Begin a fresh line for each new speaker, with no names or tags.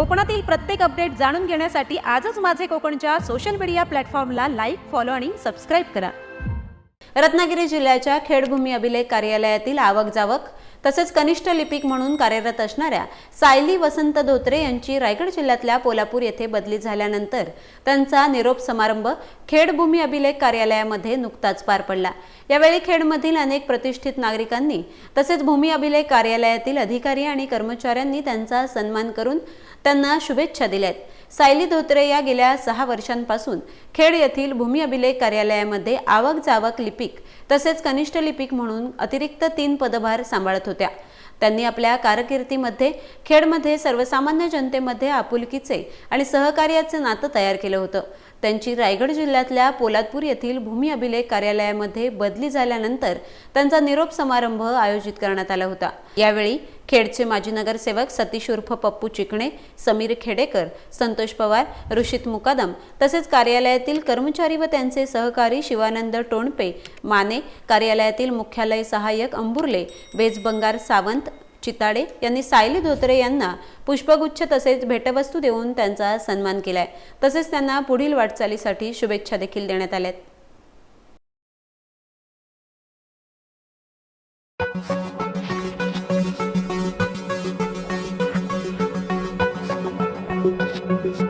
कोकणातील प्रत्येक अपडेट जाणून घेण्यासाठी आजच माझे कोकणच्या सोशल मीडिया प्लॅटफॉर्मला लाईक फॉलो आणि सबस्क्राईब करा.
रत्नागिरी जिल्ह्याच्या खेडभूमी अभिलेख कार्यालयातील आवक जावक तसेच कनिष्ठ लिपिक म्हणून कार्यरत असणाऱ्या सायली वसंत धोत्रे यांची रायगड जिल्ह्यातल्या पोलापूर येथे बदली झाल्यानंतर त्यांचा निरोप समारंभ खेडभूमी अभिलेख कार्यालयामध्ये नुकताच पार पडला. यावेळी खेडमधील अनेक प्रतिष्ठित नागरिकांनी तसेच भूमी अभिलेख कार्यालयातील अधिकारी आणि कर्मचाऱ्यांनी त्यांचा सन्मान करून त्यांना शुभेच्छा दिल्यात. सायली धोत्रे या गेल्या सहा वर्षांपासून खेड येथील भूमी अभिलेख कार्यालयामध्ये आवक जावक लिपिक तसेच कनिष्ठ लिपिक म्हणून अतिरिक्त तीन पदभार सांभाळत होत्या. त्यांनी आपल्या कारकिर्दीमध्ये खेडमध्ये सर्वसामान्य जनतेमध्ये आपुलकीचे आणि सहकार्याचे नातं तयार केलं होतं. त्यांची रायगड जिल्ह्यातल्या पोलादपूर येथील भूमी अभिलेख कार्यालयामध्ये बदली झाल्यानंतर त्यांचा निरोप समारंभ आयोजित करण्यात आला होता. यावेळी खेडचे माजी नगरसेवक सतीश उर्फ पप्पू चिकणे समीर खेडेकर संतोष पवार ऋषित मुकादम तसेच कार्यालयातील कर्मचारी व त्यांचे सहकारी शिवानंद टोणपे माने कार्यालयातील मुख्यालय सहाय्यक अंबुर्ले बेजबंगार सावंत चिताडे यांनी सायली धोत्रे यांना पुष्पगुच्छ तसेच भेटवस्तू देऊन त्यांचा सन्मान केलाय तसेच त्यांना पुढील वाटचालीसाठी शुभेच्छा देखील देण्यात आल्यात Thank you.